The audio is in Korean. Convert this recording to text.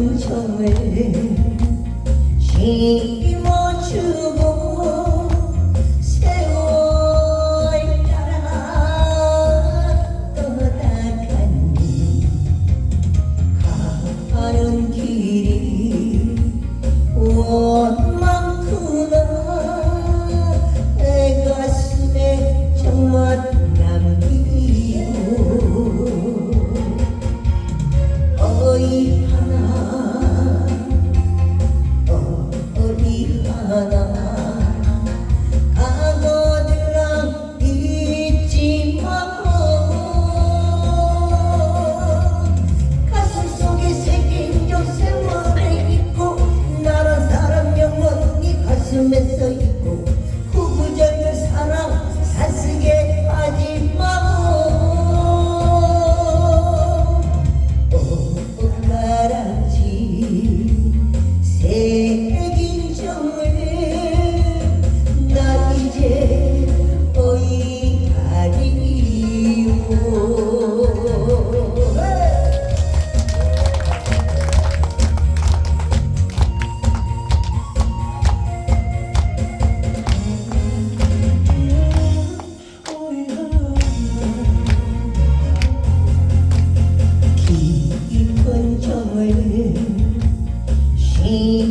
문초에 시기 tới những cuộc She